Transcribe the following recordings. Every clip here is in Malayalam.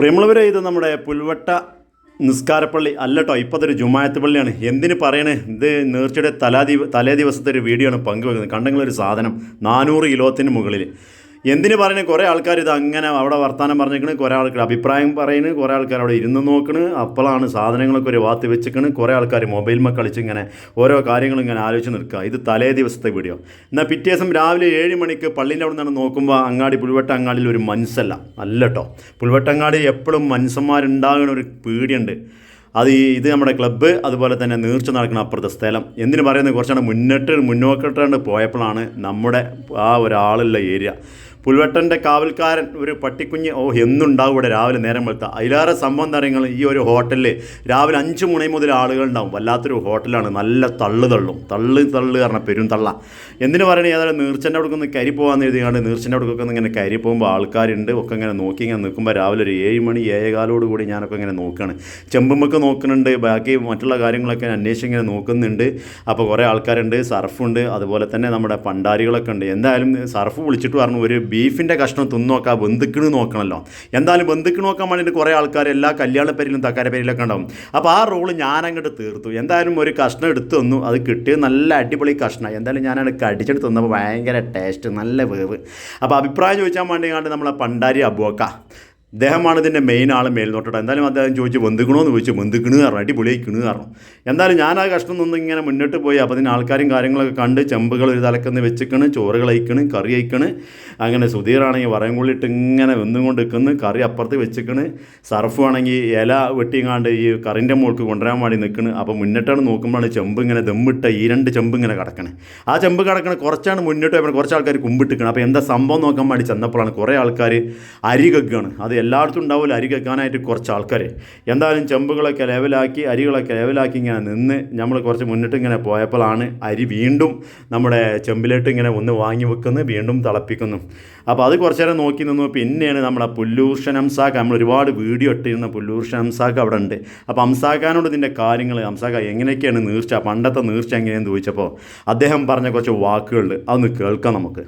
പ്രിയമുള്ളവരെ ഇത് നമ്മുടെ പുൽവട്ട നിസ്കാരപ്പള്ളി അല്ലട്ടോ ഇപ്പോൾ അതൊരു ജുമായത്ത് പള്ളിയാണ്. എന്തിന് പറയണേ? ഇത് നേർച്ചയുടെ തലാ ദിവ തലേ ദിവസത്തെ ഒരു വീഡിയോ ആണ് പങ്കുവെക്കുന്നത്. കണ്ടെങ്കിലൊരു സാധനം നാനൂറ് കിലോത്തിന് മുകളിൽ. എന്തിന് പറയണേ കുറേ ആൾക്കാർ ഇത് അങ്ങനെ അവിടെ വർത്തമാനം പറഞ്ഞേക്കണ് കുറേ ആൾക്കാർ അഭിപ്രായം പറയുന്നു കുറേ ആൾക്കാർ അവിടെ ഇരുന്ന് നോക്കണ്. അപ്പോഴാണ് സാധനങ്ങളൊക്കെ ഒരു വാത്ത് വെച്ചിക്കണ് കുറേ ആൾക്കാർ മൊബൈൽമ കളിച്ച് ഇങ്ങനെ ഓരോ കാര്യങ്ങളും ഇങ്ങനെ ആലോചിച്ച് നിൽക്കുക. ഇത് തലേ ദിവസത്തെ വീഡിയോ എന്നാൽ പിറ്റേ ദിവസം രാവിലെ ഏഴ് മണിക്ക് പള്ളിന്റെ അവിടെ നിന്നാണ് നോക്കുമ്പോൾ അങ്ങാടി പുൽവട്ട അങ്ങാടിയിൽ ഒരു മനസ്സല്ല അല്ല കേട്ടോ പുൽവട്ടങ്ങാടി എപ്പോഴും മനുഷ്യന്മാരുണ്ടാകുന്ന ഒരു പേടിയുണ്ട്. അത് ഈ ഇത് നമ്മുടെ ക്ലബ്ബ് അതുപോലെ തന്നെ നീർച്ച നടക്കുന്ന അപ്പുറത്തെ സ്ഥലം. എന്തിനു പറയുന്നത്? കുറച്ചാണ് മുന്നിട്ട് മുന്നോക്കിട്ടാണ്ട് പോയപ്പോഴാണ് നമ്മുടെ ആ ഒരാളുള്ള ഏരിയ പുൽവട്ടന്റെ കാവൽക്കാരൻ ഒരു പട്ടിക്കുഞ്ഞ് ഓ എന്നുണ്ടാവും ഇവിടെ രാവിലെ നേരം വെളുത്ത? അതിലേറെ സംഭവം തരങ്ങൾ ഈ ഒരു ഹോട്ടലിൽ രാവിലെ അഞ്ച് മണി മുതൽ ആളുകൾ ഉണ്ടാവും. വല്ലാത്തൊരു ഹോട്ടലാണ്. നല്ല തള്ളു തള്ളും. തള്ളു തള്ളു കാരണം പെരും തള്ള. എന്തിനു പറയണേ? ഏതായാലും നീർച്ചന്റെ അവിടെ ഒന്ന് കരി പോകാമെന്ന് എഴുതിയാണ്ട് നീർച്ചന്റെ അവിടെ ഒന്ന് ഇങ്ങനെ കരി പോകുമ്പോൾ ആൾക്കാരുണ്ട്. ഒക്കെ ഇങ്ങനെ നോക്കി ഇങ്ങനെ നിൽക്കുമ്പോൾ രാവിലെ ഒരു ഏഴ് മണി ഏഴേകാലോട് കൂടി ഞാനൊക്കെ ഇങ്ങനെ നോക്കുകയാണ് ചെമ്പുമ്മക്ക് നോക്കുന്നുണ്ട്. ബാക്കി മറ്റുള്ള കാര്യങ്ങളൊക്കെ അന്വേഷിച്ച് ഇങ്ങനെ നോക്കുന്നുണ്ട്. അപ്പോൾ കുറേ ആൾക്കാരുണ്ട്. സർഫുണ്ട്. അതുപോലെ തന്നെ നമ്മുടെ പണ്ടാരികളൊക്കെ ഉണ്ട്. എന്തായാലും സർഫ് വിളിച്ചിട്ട് പറഞ്ഞു. ഒരു ബീഫിന്റെ കഷ്ണം തിന്നു നോക്കാം ബന്ധുക്കിണ് നോക്കണമല്ലോ എന്തായാലും ബന്ധുക്കിണ് നോക്കാൻ വേണ്ടിയിട്ട് കുറേ ആൾക്കാർ എല്ലാ കല്യാണപ്പേരിലും തക്കാരപ്പേരിലൊക്കെ ഉണ്ടാവും. അപ്പോൾ ആ റോൾ ഞാനങ്ങോട്ട് തീർത്തു. എന്തായാലും ഒരു കഷ്ണം എടുത്തു തന്നു. അത് കിട്ടിയത് നല്ല അടിപൊളി കഷ്ണം. എന്തായാലും ഞാനത് കടിച്ചെടുത്ത് തന്നപ്പോൾ ഭയങ്കര ടേസ്റ്റ് നല്ല വേവ്. അപ്പോൾ അഭിപ്രായം ചോദിച്ചാൽ വേണ്ടി കണ്ട് നമ്മളെ പണ്ടാരി അബുവക്ക. അദ്ദേഹമാണ് ഇതിന്റെ മെയിൻ ആൾ മേൽനോട്ടം എന്തായാലും അദ്ദേഹം ചോദിച്ചു ബന്ധുക്കണമെന്ന് ചോദിച്ചു ബന്ധുക്കണ് കാരണം അടിപൊളിയായി കിണ് കാരണം എന്തായാലും ഞാൻ ആ കഷ്ണം നിന്ന് ഇങ്ങനെ മുന്നോട്ട് പോയി. അപ്പോൾ അതിന് ആൾക്കാരും കാര്യങ്ങളൊക്കെ കണ്ട് ചെമ്പുകൾ ഒരു തലക്കെന്ന് വെച്ചിക്കണ് ചോറുകൾ അയക്കണ് കറി അയക്കണ് അങ്ങനെ സുധീറാണെങ്കിൽ വറയും കൊള്ളിട്ട് ഇങ്ങനെ വെന്നും കൊണ്ട് നിൽക്കുന്നു കറി അപ്പുറത്ത് വെച്ചിക്കണ്. സർഫ് ആണെങ്കിൽ ഇല വെട്ടിങ്ങാണ്ട് ഈ കറിന്റെ മുകൾക്ക് കൊണ്ടുവരാൻ വേണ്ടി നിൽക്കണ്. അപ്പോൾ മുന്നിട്ടാണ് നോക്കുമ്പോഴാണ് ചെമ്പ് ഇങ്ങനെ ദമ്മിട്ട ഈ രണ്ട് ചെമ്പ് ഇങ്ങനെ കിടക്കണേ. ആ ചെമ്പ് കിടക്കണ കുറച്ചാണ് മുന്നോട്ട് പോയപ്പോൾ കുറച്ച് ആൾക്കാർ കുമ്പിട്ടിക്കണം അപ്പോൾ എന്താ സംഭവം നോക്കാൻ വേണ്ടി ചെന്നപ്പോഴാണ് കുറേ ആൾക്കാർ അരി കെക്കുകയാണ് അത് എല്ലായിടത്തും ഉണ്ടാവില്ല. അരി കെക്കാനായിട്ട് കുറച്ച് ആൾക്കാർ എന്തായാലും ചെമ്പുകളൊക്കെ ലെവലാക്കി അരികളൊക്കെ ലെവലാക്കി ഇങ്ങനെ നിന്ന് നമ്മൾ കുറച്ച് മുന്നിട്ട് ഇങ്ങനെ പോയപ്പോഴാണ് അരി വീണ്ടും നമ്മുടെ ചെമ്പിലോട്ട് ഇങ്ങനെ ഒന്ന് വാങ്ങി വെക്കുന്നു വീണ്ടും തിളപ്പിക്കുന്നു. അപ്പോൾ അത് കുറച്ച് നേരം നോക്കി നിന്നു. പിന്നെയാണ് നമ്മളെ പുല്ലൂർഷൻ ഹംസാക്ക നമ്മൾ ഒരുപാട് വീഡിയോ ഇട്ടിരുന്ന പുല്ലൂർഷൻ ഹംസാക്ക അവിടെ ഉണ്ട്. അപ്പോൾ ഹംസാക്കാനോട് ഇതിന്റെ കാര്യങ്ങൾ ഹംസാക്ക എങ്ങനെയൊക്കെയാണ് നീർച്ച പണ്ടത്തെ നീർച്ച എങ്ങനെയാണെന്ന് ചോദിച്ചപ്പോൾ അദ്ദേഹം പറഞ്ഞ കുറച്ച് വാക്കുകളുണ്ട്. അതൊന്ന് കേൾക്കാം നമുക്ക്.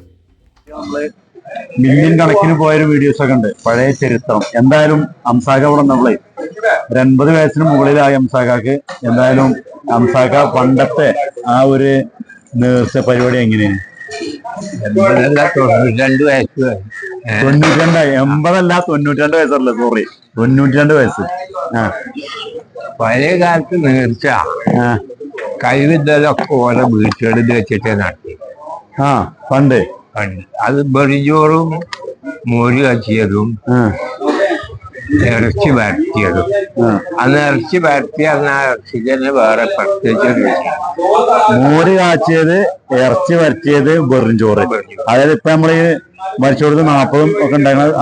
മില്യൺ കണക്കിന് പോയൊരു വീഡിയോസ് ഒക്കെ ഉണ്ട്. പഴയ ചരിത്രം. എന്തായാലും അംസാക അവിടെ നമ്മളെ. ഒരു അൻപത് വയസ്സിന് മുകളിലായ അംസാക്കാക്ക്. എന്തായാലും അംസാക്ക പണ്ടത്തെ ആ ഒരു നേർച്ച പരിപാടി എങ്ങനെയാണ് രണ്ട് വയസ്സ്. തൊണ്ണൂറ്റിരണ്ട് എൺപതല്ല തൊണ്ണൂറ്റിരണ്ട് വയസ്സല്ലേ? സോറി തൊണ്ണൂറ്റിരണ്ട് വയസ്സ്. ആ. പഴയ കാലത്ത് നേർച്ച. ആ. കൈവിദ്യലൊക്കെ ഓരോ വീട്ടുകളിൽ വെച്ചിട്ടേ നടത്തി ആ പണ്ട്. പണ്ട് അത് ബെറിജോറും മോര് കാച്ചിയതും ഇറച്ചി വരട്ടിയതും. ആ. അന്ന് ഇറച്ചി വരട്ടി അന്ന് ആ ഇറച്ചിക്ക് തന്നെ വേറെ പ്രത്യേകിച്ച് മോര് കാച്ചിയത് ഇറച്ചി വരട്ടിയത് വെറും ചോറ് അതായത് ഇപ്പൊ നമ്മൾ മരിച്ചോടത്ത് നാപ്പതും ഒക്കെ ഉണ്ടാക്കുന്നത്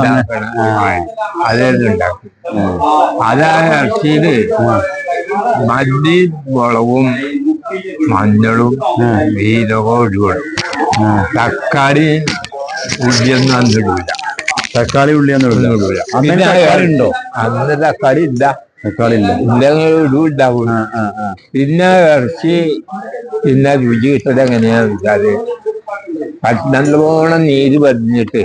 അതായത് ഉണ്ടാക്കും. അതാ ഇറച്ചിയിൽ മല്ലി മുളകും മഞ്ഞളും ജീരകവും ഇടുകയുള്ളൂ തക്കാളി ഉള്ളിയൊന്നും അന്ന് ഇടൂല തക്കാളി ഉള്ളിയൊന്നും ഇടില്ല ഇടൂല. അന്ന് തക്കാളി ഉണ്ടോ? അന്ന് തക്കാളി ഇല്ല. തക്കാളി ഇല്ല. ഇല്ലെങ്കിൽ ആ പിന്നെ ഇറച്ചി പിന്നെ രുചി കിട്ടത് എങ്ങനെയാന്ന് വെച്ചാൽ നല്ലോണം നീര് പതിഞ്ഞിട്ട്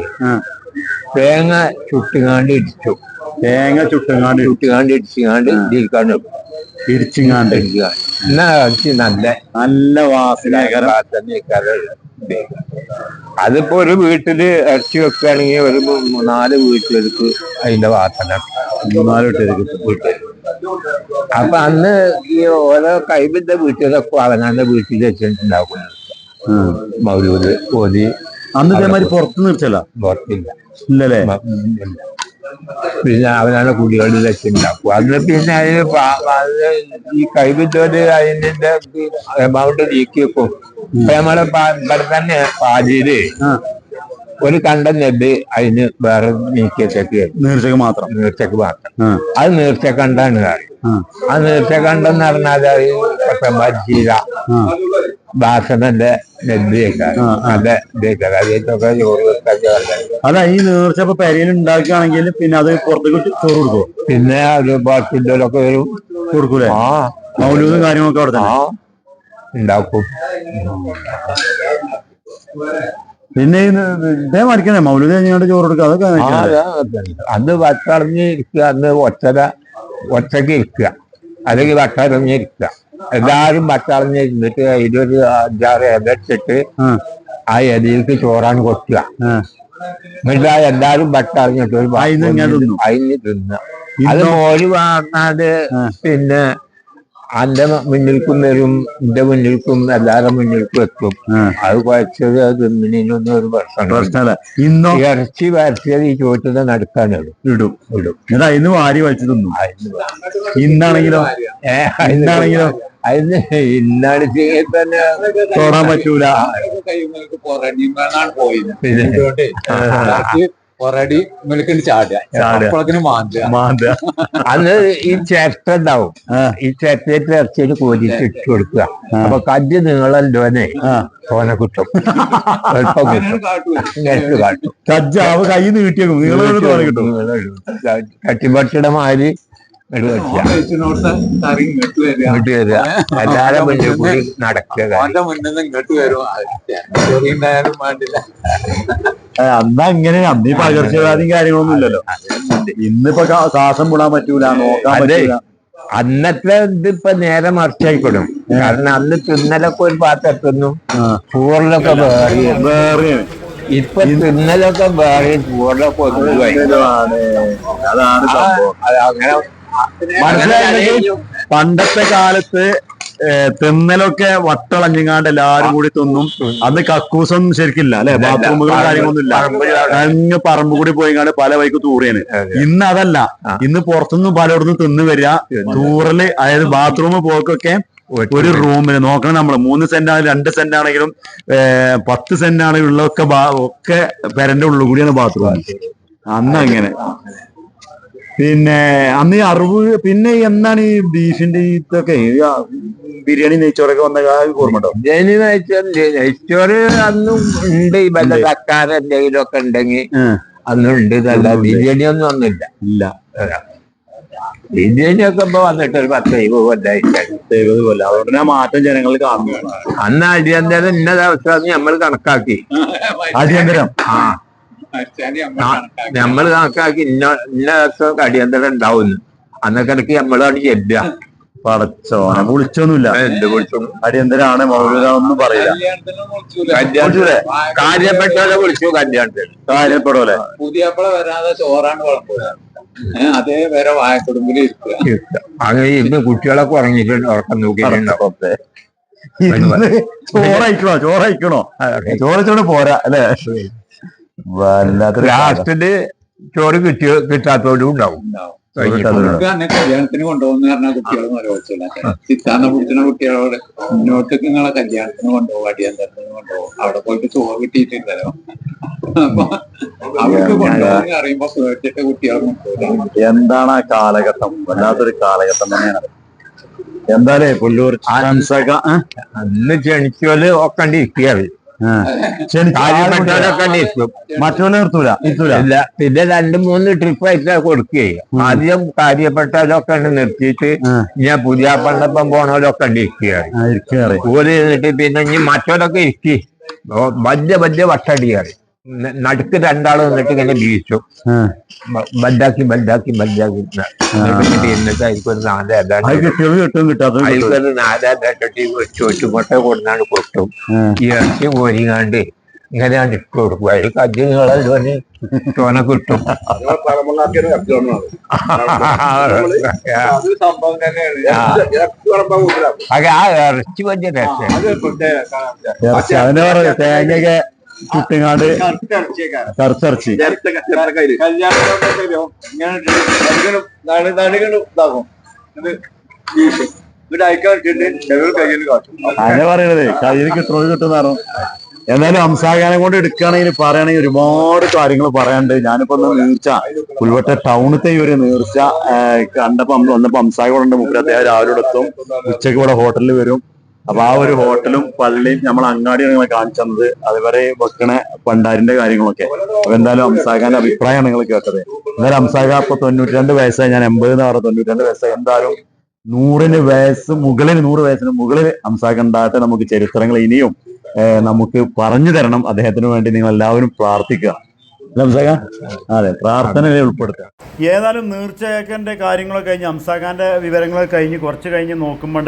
തേങ്ങ ചുട്ടുകാണ്ട് ഇടിച്ചു. തേങ്ങ ചുട്ടുങ്ങാണ്ട് ചുട്ടുകാണ്ട് ഇടിച്ചുകാണ്ട് ഇടിക്കാണ്ട് ഇടിച്ചുകാണ്ട് ഇടിച്ചുകാണ്ട് എന്നാ ഇറച്ചി നല്ല നല്ല വാസന. വാസനയൊക്കെ അതിപ്പോ ഒരു വീട്ടിൽ ഇറച്ചി വെക്കുകയാണെങ്കിൽ ഒരു നാല് വീട്ടുകാർക്ക് അതിന്റെ വാസന വീട്ടിൽ അപ്പൊ അന്ന് ഈ ഓരോ കൈബിന്റെ വീട്ടുകാരൊക്കെ അവനാന്റെ വീട്ടിൽ വെച്ചിട്ടുണ്ടാവും മൗലൂദ് ഓതി അന്ന് ഇതേമാതിരി പുറത്ത് നിർത്തല്ല പുറത്തില്ല. ഇല്ലല്ലേ? ഇല്ല. പിന്നെ അവനാണ് കുടികളിലൊക്കെ ഉണ്ടാക്കും അത് പിന്നെ അതിന് ഈ കൈവിട്ടോര് അതിന്റെ എമൗണ്ട് നീക്കി വെക്കും. ഇപ്പൊ നമ്മളെ ഇവിടെ തന്നെ പാലിയിൽ ഒരു കണ്ടം നെല്ല് അതിന് വേറെ നീക്കിയത്തേക്ക് നീർച്ചക്ക് മാത്രം. നീർച്ചക്ക് മാത്രം. അത് നീർച്ചക്കണ്ടാണ് കാര്യം. ആ. ഉച്ചകണ്ടെന്ന് പറഞ്ഞാൽ അത് ആ. ബാസനന്റെ അതെ അതാ ഈ നേർച്ച ഇപ്പൊ പെരയിൽ ഉണ്ടാക്കുകയാണെങ്കിൽ പിന്നെ അത് പുറത്തേക്ക് ചോറ് കൊടുക്കും പിന്നെ ഒരു ബാക്കിയുള്ളവരൊക്കെ വരും കൊടുക്കൂലേ? ആ. മൗലൂദും കാര്യങ്ങളൊക്കെ അവിടെ തന്നെ? ഉണ്ടാക്കും പിന്നെ ഇതേ മറിക്കണേ മൗലൂദ് കഴിഞ്ഞാണ്ട് ചോറ് കൊടുക്കുക അതൊക്കെ? അതാ അന്ന് വച്ചറിഞ്ഞ് ഇരിക്കുക അന്ന് ഒറ്റര ഒറ്റയ്ക്ക് ഇരിക്കുക. അല്ലെങ്കിൽ വട്ടറിഞ്ഞിരിക്കുക എല്ലാവരും എല്ലാരും വട്ടറിഞ്ഞ് ഇരുന്നിട്ട് അതിലൊരു അഞ്ചാറ് ഇല ഇട്ടിട്ട് ആ, ഇലയിലേക്ക് ചോറാൻ കൊടുക്കുക. എന്നിട്ട് ആ എല്ലാരും വട്ടറിഞ്ഞിട്ട് ഒരു. അതിന് അത് മോര് വാങ്ങാതെ പിന്നെ അന്റെ മുന്നിൽക്കും വരും എന്റെ മുന്നിൽക്കും എല്ലാരുടെ മുന്നിൽക്കും എത്തും. അത് കുഴച്ചത് അത് തിന്നിനൊന്നും ഒരു പ്രശ്നം പ്രശ്നമല്ല. ഇന്നോ ഇറച്ചി വരച്ചത് ഈ ചോറ്റത് നടക്കാണ് ഇടും. ഇടും. എന്നിട്ട് അതിന് വാരി വലിച്ചു തിന്നു. അതിന് ഇന്നാണെങ്കിലോ? ഇന്നാണെങ്കിലോ? അതിന് ഇന്നാണ് തന്നെ തൊടാൻ പറ്റൂല. പോയത്. പിന്നെ അതുകൊണ്ട് ലാസ്റ്റ് പൊറടി മേലേക്ക് ചാടുക. ചാടുക. അപ്പോഴേക്കിന് മാന്തുക. മാന്ത അന്ന് ഈ ചേട്ട ഉണ്ടാവും. ഈ ചേട്ടയുടെ ഇറച്ചിയിൽ കോരിട്ട് ഇട്ട് കൊടുക്കുക. അപ്പൊ കല്ല് നീളല്ലോനെ ഓനെ തോനെ കിട്ടും. എളുപ്പം കിട്ടും. കജ്ജാവ് കൈ നീട്ടിയേക്കും തോന്നി കിട്ടും. കട്ടിപ്പട്ടിയുടെ മാതിരി എടുക്കുക കഴിച്ചിനോടത്ത് കറി ഇങ്ങോട്ട് വരിക. ഇങ്ങോട്ട് വരിക. എല്ലാരും മുന്നിൽ കൂടി നടക്കുക അവന്റെ മുന്നിൽ നിന്ന് ഇങ്ങോട്ട് വരും. ചെറിയ ഉണ്ടായാലും വേണ്ടില്ല. ഏ, അന്ന് അങ്ങനെ അന്ന് ഈ പകർച്ചവ്യാധിയും കാര്യങ്ങളൊന്നും ഇല്ലല്ലോ ഇന്നിപ്പോ ശ്വാസം വിടാൻ പറ്റൂല നോക്കാൻ. പറ്റൂല. അന്നത്തെ ഇതിപ്പോ നേരെ മറിച്ചായിക്കൊടും കാരണം അന്ന് തിന്നലൊക്കെ ഒരു പാത്രത്തിന്നു ചോറിലൊക്കെ വേറി. വേറെയാണ്. ഇപ്പൊ തിന്നലൊക്കെ വേറി ചോറിലൊക്കെ ഒന്നുമായി. അതാണ് അങ്ങനെ മനസ്സിലായി പണ്ടത്തെ കാലത്ത് തിന്നലൊക്കെ വട്ടളഞ്ഞിങ്ങാണ്ട് എല്ലാരും കൂടി തിന്നും. അന്ന് കക്കൂസൊന്നും ശരിക്കില്ല അല്ലെ. ബാത്റൂമുകളും കാര്യങ്ങളൊന്നും ഇല്ല. അങ്ങ് പറമ്പ് കൂടി പോയിങ്ങാണ്ട് പല വൈക്ക് തൂറിയാണ്. ഇന്ന് അതല്ല. ഇന്ന് പുറത്തുനിന്ന് പലയിടത്തും തിന്ന് വരിക. തൂറൽ അതായത് ബാത്റൂം പോക്കൊക്കെ ഒരു റൂമിൽ നോക്കണം നമ്മൾ. മൂന്ന് സെന്റ് ആണെങ്കിലും രണ്ട് സെന്റ് ആണെങ്കിലും പത്ത് സെന്റ് ആണെങ്കിലും ഉള്ളതൊക്കെ ഒക്കെ പെരന്റെ ഉള്ളിൽ കൂടിയാണ് ബാത്റൂം. അന്ന് അങ്ങനെ. പിന്നെ അന്ന് ഈ അറിവ് പിന്നെ എന്താണ് ഈ ബീഫിന്റെ ഇതൊക്കെ? ബിരിയാണി നെയ്ച്ചോറൊക്കെ വന്ന ഓർമ്മട്ടോ ബിരിയാണി നെയ്ച്ചോറ് നെയ്ച്ചോറ് അന്നും ഉണ്ട്. ഈ വല്ല തക്കാര എന്തെങ്കിലും ഒക്കെ ഉണ്ടെങ്കിൽ അന്നും ഉണ്ട്. ഇതല്ല ബിരിയാണി ഒന്നും ഒന്നുമില്ല. ഇല്ല. ബിരിയാണി ഒക്കെ ഇപ്പൊ വന്നിട്ട് ഒരു പത്ത് ദൈവത് പോലെ അതുകൊണ്ട് മാറ്റം ജനങ്ങൾ കാണുന്നു. അന്ന് അടിയന്തരം ഇന്ന ദിവസം നമ്മൾ കണക്കാക്കി. അടിയന്തരം. ആ, നമ്മൾ കണക്കാക്കി. ഇന്ന ഇന്ന ദിവസം അടിയന്തരം ഉണ്ടാവുന്നു. അന്നൊക്കെ ഇടയ്ക്ക് നമ്മളാണ് ചെല്ലുക. പടച്ചോനെ വിളിച്ചൊന്നുമില്ല. എന്ത് വിളിച്ചു? അടിയന്തരാണ് മൗലൂദാണെന്നും പറയില്ല. കല്യാണത്തിലെ കാര്യപ്പെട്ടവരെ വിളിച്ചു കല്യാണത്തിൽ കാര്യപ്പെടോലെ പുതിയപ്പള വരാതെ ചോറാണ് അതേ വരെ വായക്കൊടുമ്പിൽ അങ്ങനെ ഇന്ന് കുട്ടികളൊക്കെ ഉറങ്ങിയിട്ടുണ്ട്. ഉറക്കം നോക്കിയിട്ടുണ്ട് ചോറയിക്കണോ ചോറയക്കണോ ചോറച്ചോണ്ട് പോരാ അല്ലേ. ലാസ്റ്റിൽ ചോറ് കിട്ടിയ കിട്ടാത്തവരും ഉണ്ടാവും. കല്യാണത്തിന് കൊണ്ടുപോകുന്ന പറഞ്ഞാൽ കുട്ടികൾ മരവച്ചില്ല ചിത്താന്ന പിടിച്ചിന കുട്ടികളോട് മുന്നോട്ടേക്ക് നിങ്ങളെ കല്യാണത്തിന് കൊണ്ടുപോകും അടിയന്തരത്തിന് കൊണ്ടുപോകും. അവിടെ പോയിട്ട് ചോറ് കിട്ടിയിട്ടില്ലല്ലോ. അപ്പൊ അവർക്ക് കൊണ്ടുപോകുന്ന അറിയുമ്പോ പേടിച്ചിട്ട് കുട്ടികളെ കൊണ്ടുപോകും. എന്താണ് ആ കാലഘട്ടം? വല്ലാത്തൊരു കാലഘട്ടം തന്നെയാണ്. എന്താലേ പുല്ലൂർ അന്ന് ക്ഷണിച്ചോൽ ഒക്കെ ഇരിക്കുകയാണ് നിർത്തൂല ഇല്ല പിന്നെ രണ്ടു മൂന്ന് ട്രിപ്പ് ആയിട്ട് കൊടുക്കേ. ആദ്യം കാര്യപ്പെട്ടവരൊക്കെ ഉണ്ട് നിർത്തിയിട്ട് ഞാൻ പുതിയ പണ്ടപ്പം പോണവരൊക്കെ ഉണ്ട് ഇരിക്കുകയാണ് ഓര് ഇരുന്നിട്ട് പിന്നെ ഇനി മറ്റവരൊക്കെ ഇരിക്കി. വലിയ വലിയ വട്ടടിയാണ് നടുക്ക് രണ്ടാൾ നിന്നിട്ട് ഇങ്ങനെ വീശും ആ. ബ- ബദ്ദാക്കി ബദ്ദാക്കി ബദ്ദാക്കി ഇങ്ങനെ. എന്നിട്ട് എന്നിട്ട് അതിൽക്ക് ഒരു നാല് അത് ഏതാണ്ട് കിട്ടിയത് കിട്ടും കിട്ടാത്തത് കിട്ടും. അതിൽക്ക് ഒരു നാല് ഏതാണ്ടി ചോറ്റുമുട്ട കൊടുന്നാണ് കൊട്ടും. ഈ ഇറച്ചി കോരിങ്ങാണ്ട് ഇങ്ങനെയാണ് ഇട്ട് കൊടുക്കും. അതിൽ നിങ്ങളെ ചോന കിട്ടും. ആ. ഇറച്ചി വലിയ രസം ഇറച്ചി ചുട്ടിങ്ങാണ്ട് കറുത്തിറച്ചി. അങ്ങനെ പറയണത്. കയ്യിൽ കിട്ടുന്നത് കിട്ടുന്നാറോ എന്നാലും ഹംസാഗാനം കൊണ്ട് എടുക്കുകയാണെങ്കിൽ പറയുകയാണെങ്കിൽ ഒരുപാട് കാര്യങ്ങൾ പറയാനുണ്ട്. ഞാനിപ്പോ ഒന്ന് നീർച്ച. പുൽവട്ട ടൗണത്തെ ഒരു നീർച്ച കണ്ടപ്പോ നമ്മൾ വന്നപ്പോ ഹംസാഗ കൂടെ ഉണ്ട്. മുമ്പിൽ അദ്ദേഹം രാവിലെ എത്തും. ഉച്ചയ്ക്ക് ഇവിടെ ഹോട്ടലിൽ വരും. അപ്പൊ ആ ഒരു ഹോട്ടലും പള്ളിയും നമ്മൾ അങ്ങാടി നിങ്ങളെ കാണിച്ചു തന്നത് അതുവരെ വെക്കണ പണ്ടാരിന്റെ കാര്യങ്ങളൊക്കെ. അപ്പൊ എന്തായാലും അംസാഖാന്റെ അഭിപ്രായമാണ് നിങ്ങൾ കേട്ടത്. എന്നാലും അംസാഖ ഇപ്പൊ തൊണ്ണൂറ്റി രണ്ട് വയസ്സായി. ഞാൻ എൺപത് എന്ന് പറഞ്ഞ തൊണ്ണൂറ്റി രണ്ട് വയസ്സായി. എന്തായാലും നൂറിന് വയസ്സ് മുകളിൽ നൂറ് വയസ്സിന് മുകളിൽ അംസാഖ ഉണ്ടാകട്ടെ നമുക്ക് ചരിത്രങ്ങൾ ഇനിയും നമുക്ക് പറഞ്ഞു തരണം. അദ്ദേഹത്തിന് വേണ്ടി നിങ്ങൾ എല്ലാവരും പ്രാർത്ഥിക്കുക? അതെ പ്രാർത്ഥനയിൽ ഉൾപ്പെടുത്തുക. ഏതായാലും നീർച്ചയക്കന്റെ കാര്യങ്ങളൊക്കെ കഴിഞ്ഞ് അംസാഖാന്റെ വിവരങ്ങളൊക്കെ കഴിഞ്ഞ് കുറച്ച് കഴിഞ്ഞ് നോക്കുമ്പോൾ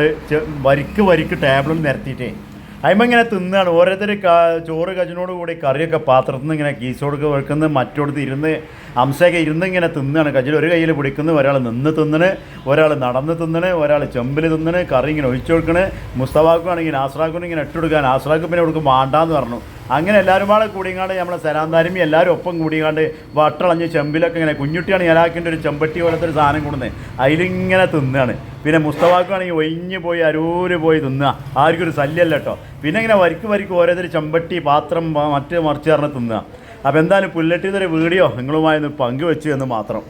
വരിക്ക് വരിക്ക് ടേബിളിൽ നിരത്തിയിട്ടേ. അതിമ്പോൾ ഇങ്ങനെ തിന്നാണ്. ഓരോരുത്തർ ചോറ് കജിനോട് കൂടി കറിയൊക്കെ പാത്രത്തിൽ നിന്ന് ഇങ്ങനെ കീസോടൊക്കെ വെക്കുന്ന മറ്റോടത്ത് ഇരുന്ന് അംസയൊക്കെ ഇരുന്ന് ഇങ്ങനെ തിന്നാണ്. കജിൽ ഒരു കയ്യിൽ പിടിക്കുന്നു ഒരാൾ നിന്ന് തിന്നണ് ഒരാൾ നടന്ന് തിന്നണ് ഒരാൾ ചെമ്പിൽ തിന്നണ് കറി ഇങ്ങനെ ഒഴിച്ചു കൊടുക്കണ്. മുസ്തഫാക്കുവാണെങ്കിൽ ആസ്രാഖുനും ഇങ്ങനെ ഇട്ട് കൊടുക്കാൻ ആസ്രാഖ് പിന്നെ കൊടുക്കും വേണ്ടാന്ന് പറഞ്ഞു. അങ്ങനെ എല്ലാവരും കൂടെ കൂടിങ്ങാണ്ട് നമ്മളെ സരാന്താരമി എല്ലാവരും ഒപ്പം കൂടിങ്ങാണ്ട് വട്ടളഞ്ഞ് ചെമ്പിലൊക്കെ ഇങ്ങനെ കുഞ്ഞുട്ടിയാണ് ഇലാക്കിന്റെ ഒരു ചെമ്പട്ടി പോലത്തെ ഒരു സാധനം കൊടുന്നത് അതിലിങ്ങനെ തിന്നുകയാണ് പിന്നെ മുസ്തഫാക്കാണെങ്കിൽ ഒഴിഞ്ഞ് പോയി അരൂര് പോയി തിന്നുക ആർക്കൊരു ശല്യമല്ല കേട്ടോ പിന്നെ ഇങ്ങനെ വരിക്ക് വരിക്ക് ഓരോരുത്തർ ചമ്പട്ടി പാത്രം മറ്റ് മറിച്ച് പറഞ്ഞ് തിന്നുക അപ്പോൾ എന്തായാലും പുല്ലട്ടിന്നൊരു വീഡിയോ നിങ്ങളുമായി ഒന്ന് പങ്കുവെച്ചു എന്ന് മാത്രം.